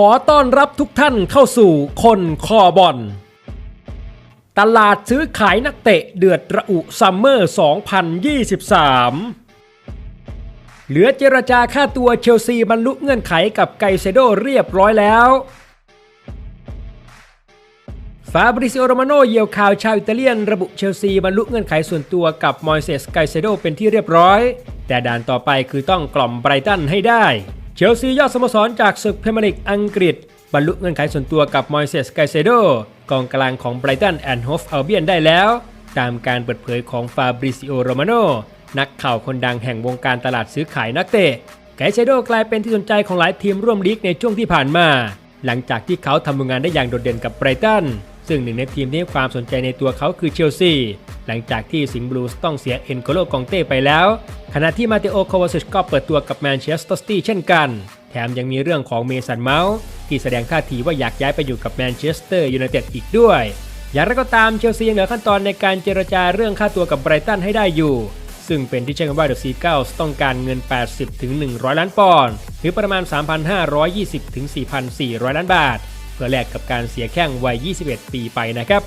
ขอต้อนรับทุกท่านเข้าสู่คนคอบอล ตลาดซื้อขายนักเตะเดือดระอุซัมเมอร์ 2023 เหลือเจรจาค่าตัวเชลซีบรรลุเงื่อนไขกับไกเซโดเรียบร้อยแล้วฟาบริซิโอโรมาโนเยียวข่าวชาวอิตาเลียนระบุเชลซีบรรลุเงื่อนไขส่วนตัวกับมอยเซสไกเซโดเป็นที่เรียบร้อย แต่ด่านต่อไปคือต้องกล่อมไบรตันให้ได้ เชลซียอดสโมสรจากศึกพรีเมียร์ลีกอังกฤษ บรรลุเงื่อนไขส่วนตัวกับมอยเซสไกเซโดกองกลางของไบรตันแอนด์โฮฟอัลเบียนได้แล้ว ตามการเปิดเผยของฟาบริซิโอโรมาโนนักข่าวคนดังแห่งวงการตลาดซื้อขายนักเตะไกเซโดกลายเป็นที่สนใจของหลายทีมร่วมลีกในช่วงที่ผ่านมา หลังจากที่เขาทำผลงานได้อย่างโดดเด่นกับไบรตันซึ่งหนึ่งในทีมที่ให้ความสนใจในตัวเขาคือเชลซีหลังจากที่สิงห์บลูสต้องเสียเอ็นโกโลกองเต้ไปแล้ว ขณะที่มาเตโอโควาซิชก็เปิดตัวกับแมนเชสเตอร์ซิตี้เช่นกัน แถมยังมีเรื่องของเมสันเมาส์ที่แสดงท่าทีว่าอยากย้ายไปอยู่กับแมนเชสเตอร์ยูไนเต็ดอีกด้วย อย่างไรก็ตามเชลซียังเหลือขั้นตอนในการเจรจาเรื่องค่าตัวกับไบรตันให้ได้อยู่ ซึ่งเป็นที่เชื่อกันว่าเดอะซีเก้าต้องการเงิน 80-100 ล้านปอนด์หรือประมาณ 3,520-4,400 ล้านบาท เพื่อแลกกับการเสียแข้งวัย 21 ปีไปนะครับ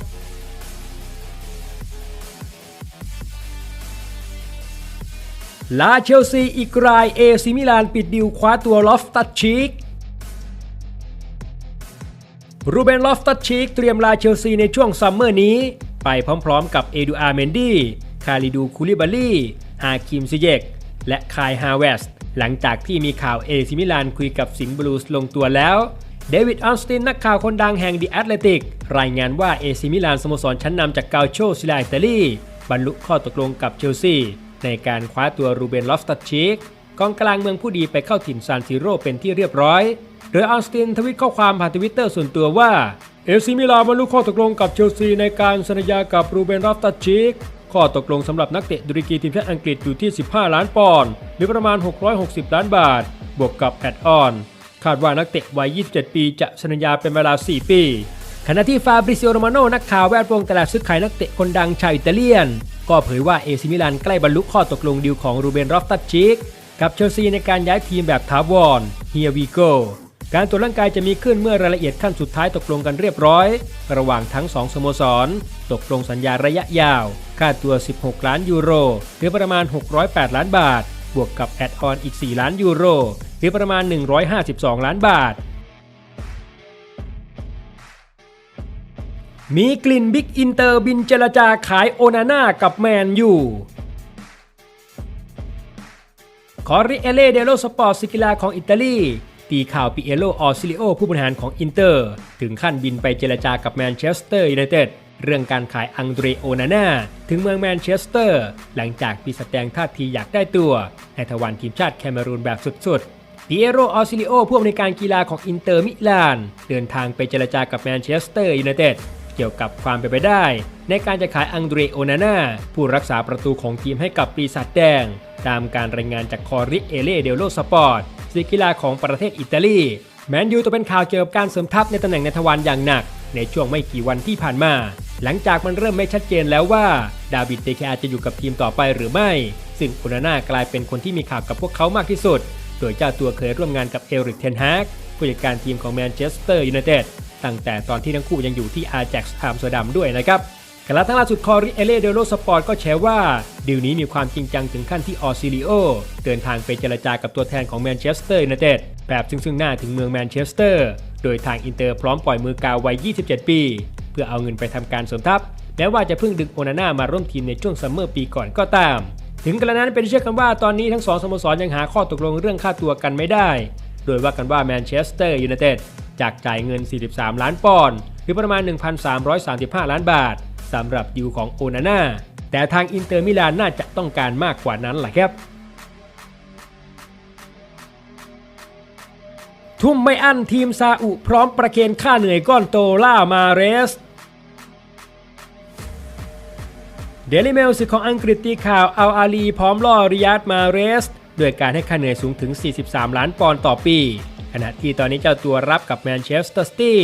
ลาเชลซีอีกรายเอซิมิลานปิดดิวคว้าตัวลอฟตัดชีกรูเบนลอฟตัดชีกเตรียมลาเชลซีในช่วงซัมเมอร์นี้ ไปพร้อมๆกับเอดูอาร์เมนดี้คาริดูคูลิบาลีฮาคิมซิเยก และคายฮาเวสหลังจากที่มีข่าวเอซิมิลานคุยกับสิงห์บลูสลงตัวแล้วเดวิดออนสตินนักข่าวคนดังแห่งดีแอตเลติกรายงานว่าเอซิมิลานสโมสรชั้นนำจากกาโชซิลาอิตาลีบรรลุข้อตกลงกับเชลซี ในการคว้าตัวรูเบนลอฟตัดชีกกองกลางเมืองผู้ดีไปเข้าถิ่นซานซิโร่เป็นที่เรียบร้อย โดยออสตินทวิตข้อความผ่านทวิตเตอร์ส่วนตัวว่าเอลซิมิลานบรรลุข้อตกลงกับเชลซีในการสัญญากับรูเบนลอฟตัดชีกข้อตกลงสำหรับนักเตะดุริกีทีมชาติอังกฤษอยู่ที่ 15 ล้านปอนด์หรือประมาณ 660 ล้านบาท บวกกับแอดออน คาดว่านักเตะวัย 27 ปีจะสัญญาเป็นเวลา 4 ปี ขณะที่ฟาบริซิโอโรมาโนนักข่าวแวดวงตลาดซื้อขายนักเตะคนดังชาวอิตาเลียน ก็เผยว่าเอซิมิลานใกล้บรรลุข้อตกลงดีลของรูเบนรอฟตัดชิกกับเชลซีในการย้ายทีมแบบถาวร Here we go การตรวจร่างกายจะมีขึ้นเมื่อรายละเอียดขั้นสุดท้ายตกลงกันเรียบร้อย ระหว่างทั้งสองสโมสร ตกลงสัญญาระยะยาว ค่าตัว 16 ล้านยูโร หรือประมาณ 608 ล้านบาท บวกกับแอดออนอีก 4 ล้านยูโร หรือประมาณ 152 ล้านบาท มีกลิ่นบิ๊กอินเตอร์บินเจรจาขายโอนาน่ากับแมนยูคอริเอเลเดโลสปอร์ตสิกิลาของอิตาลี ตีข่าวปิเอโลออซิลิโอผู้บริหารของอินเตอร์ ถึงขั้นบินไปเจรจากับแมนเชสเตอร์ยูไนเต็ดเรื่องการขายอังเดรโอนาน่าถึงเมืองแมนเชสเตอร์ หลังจากมีแสดงท่าทีอยากได้ตัวในทวารทีมชาติแคเมรูนแบบสุดๆปิเอโรออซิลิโอผู้อำนวยการกีฬาของอินเตอร์มิลาน เดินทางไปเจรจากับแมนเชสเตอร์ยูไนเต็ด เกี่ยวกับความเป็นไปได้ ในการจะขายอังเดรโอนาน่าผู้รักษาประตูของทีมให้กับปีศาจแดง ตามการรายงานจากคอริเอเลเดโลสปอร์ตสื่อกีฬาของประเทศอิตาลีแมนยูตัวเป็นข่าวเกี่ยวกับการเสริมทัพในตำแหน่งในทวารอย่างหนัก ในช่วงไม่กี่วันที่ผ่านมา หลังจากมันเริ่มไม่ชัดเจนแล้วว่า ดาวิดเดคาจะอยู่กับทีมต่อไปหรือไม่ ซึ่งโอนาน่ากลายเป็นคนที่มีข่าวกับพวกเขามากที่สุด โดยเจ้าตัวเคยร่วมงานกับเอริกเทนฮากผู้จัดการทีมของแมนเชสเตอร์ยูไนเต็ด ตั้งแต่ตอนที่ทั้งคู่ยังอยู่ที่อาแจ็กซ์อัมสเตอร์ดัมด้วยนะครับกระทั่งล่าสุดคอริเอเลเดโลสปอร์ตก็แชร์ว่าดีลนี้มีความจริงจังถึงขั้นที่ออซิลิโอเดินทางไปเจรจากับตัวแทนของแมนเชสเตอร์ยูไนเต็ดแบบซึ่งซึ่งหน้าถึงเมืองแมนเชสเตอร์โดยทางอินเตอร์พร้อมปล่อยมือกาววัย 27 ปี เพื่อเอาเงินไปทำการเสริมทัพแม้ว่าจะเพิ่งดึงโอนาน่ามาร่วมทีมในช่วงซัมเมอร์ปีก่อนก็ตาม ถึงกระนั้นเป็นเชื่อกันว่าตอนนี้ทั้งสองสโมสรยังหาข้อตกลงเรื่องค่าตัวกันไม่ได้ โดยว่ากันว่าแมนเชสเตอร์ยูไนเต็ด จากจ่ายเงิน 43 ล้านปอนด์หรือประมาณ 1,335 ล้านบาทสำหรับดิวของโอนาน่าแต่ทางอินเตอร์มิลานน่าจะต้องการมากกว่านั้นแหละครับ ทุ่มไม่อั้นทีมซาอุพร้อมประเคนค่าเหนื่อยก้อนโตล่ามาเรสเดลิเมลสื่อของอังกฤษตีข่าวอัลอาลีพร้อมล่อริยาดมาเรสด้วยการให้ค่าเหนื่อยสูงถึง 43 ล้านปอนด์ต่อปี ขณะที่ตอนนี้เจ้าตัวรับกับแมนเชสเตอร์ซิตี้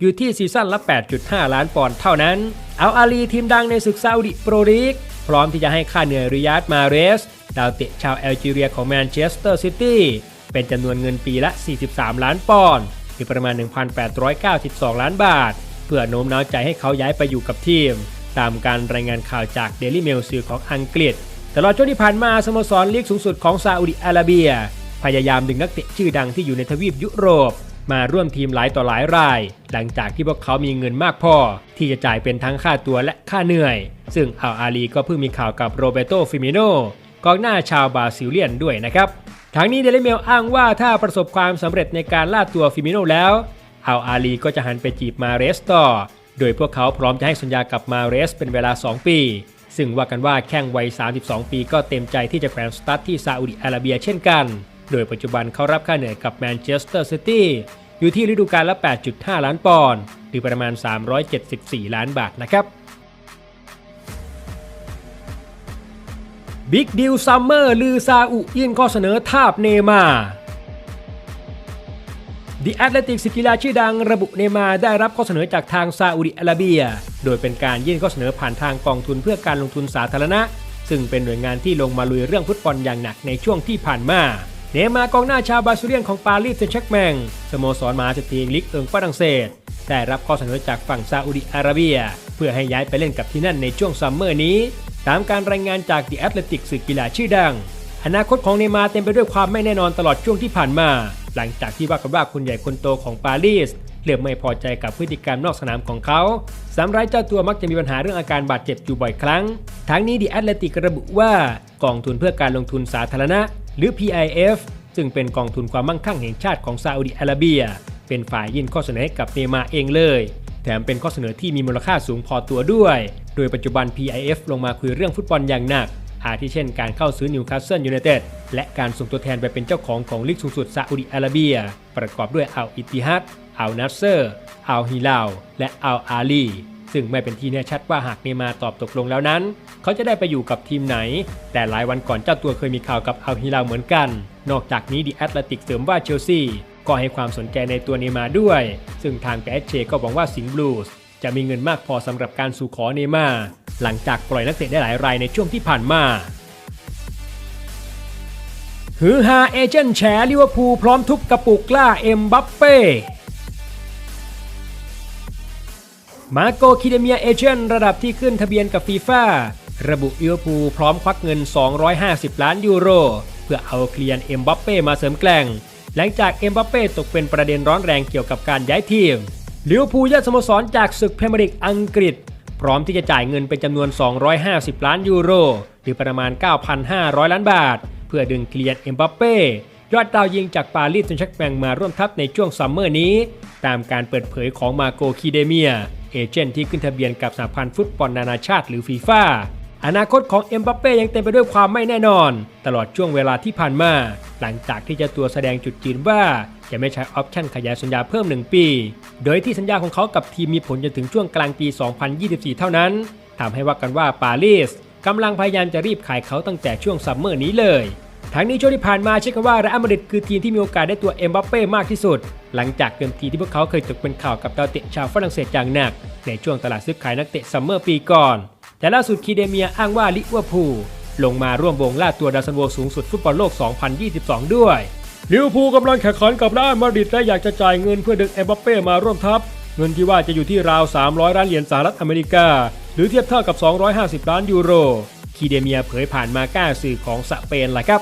อยู่ที่ซีซั่นละ 8.5 ล้านปอนด์เท่านั้น เอัลอาลีทีมดังในศึกซาอุดิโปรลีก พร้อมที่จะให้ค่าเหนื่อยริยาดมาเรส ดาวเตะชาวแอลจีเรียของแมนเชสเตอร์ซิตี้เป็นจำนวนเงินปีละ 43 ล้านปอนด์หรือประมาณ 1,892 ล้านบาท เพื่อโน้มน้าวใจให้เขาย้ายไปอยู่กับทีม ตามการรายงานข่าวจาก Daily Mail สื่อของอังกฤษ ตลอดช่วงที่ผ่านมาสโมสรลีกสูงสุดของซาอุดิอาระเบีย พยายามดึงนักเตะชื่อดังที่อยู่ในทวีปยุโรป มาร่วมทีมหลายต่อหลายราย หลังจากที่พวกเขามีเงินมากพอ ที่จะจ่ายเป็นทั้งค่าตัวและค่าเหนื่อย ซึ่งอัลอาลีก็เพิ่งมีข่าวกับโรเบโตฟิมิโนกองหน้าชาวบราซิลเลียนด้วยนะครับทั้งนี้เดลิเมลอ้างว่าถ้าประสบความสำเร็จในการล่าตัวฟิมิโนแล้วอัลอาลีก็จะหันไปจีบมาเรสต่อ โดยพวกเขาพร้อมจะให้สัญญากับมาเรสเป็นเวลา 2 ปี ซึ่งว่ากันว่าแข้งวัย 32 ปีก็เต็มใจที่จะแขวนสตาร์ทที่ซาอุดิอาระเบียเช่นกัน โดยปัจจุบันเขารับค่าเหนื่อยกับแมนเชสเตอร์ซิตี้อยู่ที่ฤดูกาลละ 8.5 ล้านปอนด์หรือประมาณ 374 ล้านบาทนะครับบิ๊กดิวซัมเมอร์ลือซาอุยื่นข้อเสนอทาบเนมาดิแอตเลติกสกีฬาชื่อดังระบุเนมาได้รับข้อเสนอจากทางซาอุดิอาระเบีย โดยเป็นการยื่นข้อเสนอผ่านทางกองทุนเพื่อการลงทุนสาธารณะ ซึ่งเป็นหน่วยงานที่ลงมาลุยเรื่องฟุตบอลอย่างหนักในช่วงที่ผ่านมา เนมากองหน้าชาวบราซิเลียนของปารีสเซนต์แชกแมงสโมสรมหาเศรษฐีลีกเอิงฝรั่งเศส ได้รับข้อเสนอจากฝั่งซาอุดิอาระเบีย เพื่อให้ย้ายไปเล่นกับที่นั่นในช่วงซัมเมอร์นี้ ตามการรายงานจากดิแอตเลติกสื่อกีฬาชื่อดัง อนาคตของเนมาเต็มไปด้วยความไม่แน่นอนตลอดช่วงที่ผ่านมา หลังจากที่ว่ากันว่าคนใหญ่คนโตของปารีสเริ่มไม่พอใจกับพฤติกรรมนอกสนามของเขาสำหรับเจ้าตัวมักจะมีปัญหาเรื่องอาการบาดเจ็บอยู่บ่อยครั้ง ทั้งนี้ดิแอตเลติกระบุว่ากองทุนเพื่อการลงทุนสาธารณะ หรือ PIF ซึ่งเป็นกองทุนความมั่งคั่งแห่งชาติของซาอุดิอาระเบีย เป็นฝ่ายยื่นข้อเสนอให้กับเนย์มาเองเลย แถมเป็นข้อเสนอที่มีมูลค่าสูงพอตัวด้วย โดยปัจจุบัน PIF ลงมาคุยเรื่องฟุตบอลอย่างหนัก อาทิเช่นการเข้าซื้อนิวคาสเซิลยูไนเต็ดและการส่งตัวแทนไปเป็นเจ้าของของลีกสูงสุดซาอุดิอาระเบีย ประกอบด้วยอัลอิติฮัดอัลนัสเซอร์อัลฮิลาวและอัลอาลี ซึ่งไม่เป็นที่แน่ชัดว่าหากเนมาตอบตกลงแล้วนั้น เขาจะได้ไปอยู่กับทีมไหน แต่หลายวันก่อนเจ้าตัวเคยมีข่าวกับอัลฮิลาเหมือนกัน นอกจากนี้ดีแอตเลติกเสริมว่าเชลซีก็ให้ความสนใจในตัวเนมาด้วย ซึ่งทางแกสเชก็บอกว่าสิงห์บลูส์จะมีเงินมากพอสำหรับการสู่ขอเนมาหลังจากปล่อยนักเตะได้หลายรายในช่วงที่ผ่านมาฮือฮาเอเจนต์แฉลิเวอร์พูลพร้อมทุบกระปุกล่าเอ็มบัปเป้ มาโกคิเดเมียเอเจนต์ระดับที่ขึ้นทะเบียนกับฟีฟ่าระบุลิเวอร์พูลพร้อมควักเงิน 250 ล้านยูโร เพื่อเอาเคลียนเอ็มบัปเป้มาเสริมแกล่ง หลังจากเอ็มบัปเป้ตกเป็นประเด็นร้อนแรงเกี่ยวกับการย้ายทีมลิเวอร์พูลยอดสโมสรจากศึกพรีเมียร์ลีกอังกฤษ พร้อมที่จะจ่ายเงินเป็นจำนวน 250 ล้านยูโร หรือประมาณ 9,500 ล้านบาท เพื่อดึงเคลียนเอ็มบัปเป้ ยอดดาวยิงจากปารีสแซงต์แชร์กแมงมาร่วมทัพในช่วงซัมเมอร์นี้ ตามการเปิดเผยของมาโกคีเดเมีย เอเจนต์ที่ขึ้นทะเบียนกับสหพันธ์ฟุตบอลนานาชาติหรือฟีฟ่าอนาคตของเอ็มบัปเป้ยังเต็มไปด้วยความไม่แน่นอน ตลอดช่วงเวลาที่ผ่านมา หลังจากที่เจะตัวแสดงจุดยืนว่าจะไม่ใช้ออปชั่นขยายสัญญาเพิ่ม 1 ปี โดยที่สัญญาของเขากับทีมมีผลจนถึงช่วงกลางปี 2024 เท่านั้นทำให้ว่ากันว่าปารีสกำลังพยายามจะรีบขายเขาตั้งแต่ช่วงซัมเมอร์นี้เลย ทั้งนี้ช่วงที่ผ่านมาเชื่อกันว่าเรอัลมาดริดคือทีมที่มีโอกาสได้ตัวเอ็มบัปเป้มากที่สุด หลังจากเดิมทีที่พวกเขาเคยตกเป็นข่าวกับดาวเตะชาวฝรั่งเศสอย่างหนัก ในช่วงตลาดซื้อขายนักเตะซัมเมอร์ปีก่อน แต่ล่าสุดคีเดเมียอ้างว่าลิเวอร์พูลลงมาร่วมวงล่าตัวดาวซันโวสูงสุดฟุตบอลโลก 2022 ด้วยลิเวอร์พูลกำลังแข่งขันกับเรอัลมาดริดและอยากจะจ่ายเงินเพื่อดึงเอ็มบัปเป้มาร่วมทัพเงินที่ว่าจะอยู่ที่ราว 300 ล้านเหรียญสหรัฐอเมริกา หรือเทียบเท่ากับ 250 ล้านยูโร คีเดเมียเผยผ่านมาก้าสื่อของสเปนแหละครับ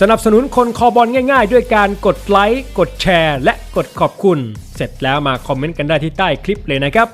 สนับสนุนคนคอบอลง่ายๆ ด้วยการกดไลค์ กดแชร์ และกดขอบคุณ เสร็จแล้วมาคอมเมนต์กันได้ที่ใต้คลิปเลยนะครับ